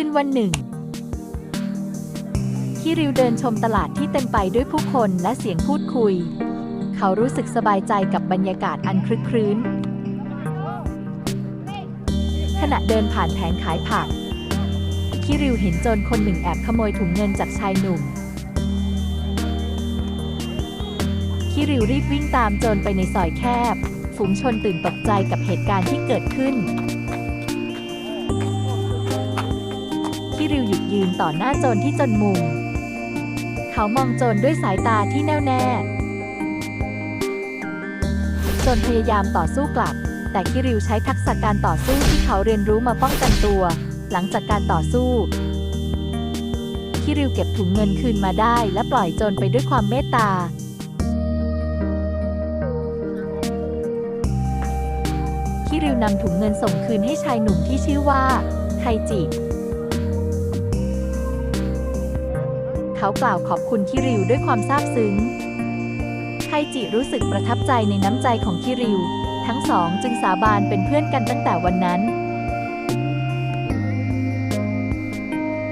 คืนวันหนึ่ง คิริวเดินชมตลาดที่เต็มไปด้วยผู้คนและเสียงพูดคุย เขารู้สึกสบายใจกับบรรยากาศอันคลึกครื้น ขณะเดินผ่านแผงขายผัก คิริวเห็นโจรคนหนึ่งแอบขโมยถุงเงินจากชายหนุ่ม คิริวรีบวิ่งตามโจรไปในซอยแคบฝูงชนตื่นตกใจกับเหตุการณ์ที่เกิดขึ้น คิริวหยุดยืนต่อหน้าโจรที่จนมุม เขามองโจรด้วยสายตาที่แน่วแน่ โจรพยายามต่อสู้กลับ แต่คิริวใช้ทักษะการต่อสู้ที่เขาเรียนรู้มาป้องกันตัว หลังจากการต่อสู้คิริวเก็บถุงเงินคืนมาได้ และปล่อยโจรไปด้วยความเมตตาคิริวนำถุงเงินส่งคืนให้ชายหนุ่มที่ชื่อว่าไคจิ เขากล่าวขอบคุณคิริวด้วยความซาบซึ้ง ไคจิรู้สึกประทับใจในน้ำใจของคิริว ทั้งสองจึงสาบานเป็นเพื่อนกันตั้งแต่วันนั้น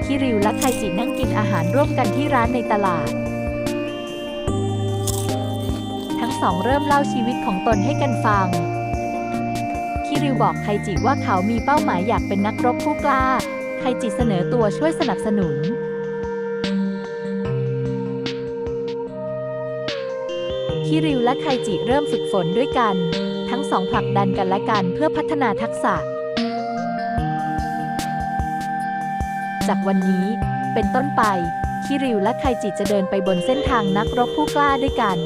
คิริวและไคจินั่งกินอาหารร่วมกันที่ร้านในตลาด ทั้งสองเริ่มเล่าชีวิตของตนให้กันฟัง คิริวบอกไคจิว่าเขามีเป้าหมายอยากเป็นนักรบผู้กล้า ไคจิเสนอตัวช่วยสนับสนุน คิริวและไคจิเริ่มฝึกฝนด้วยกัน ทั้งสองผลักดันกันและกันเพื่อพัฒนาทักษะ จากวันนี้เป็นต้นไปคิริวและไคจิจะเดินไปบนเส้นทางนักรบผู้กล้าด้วยกัน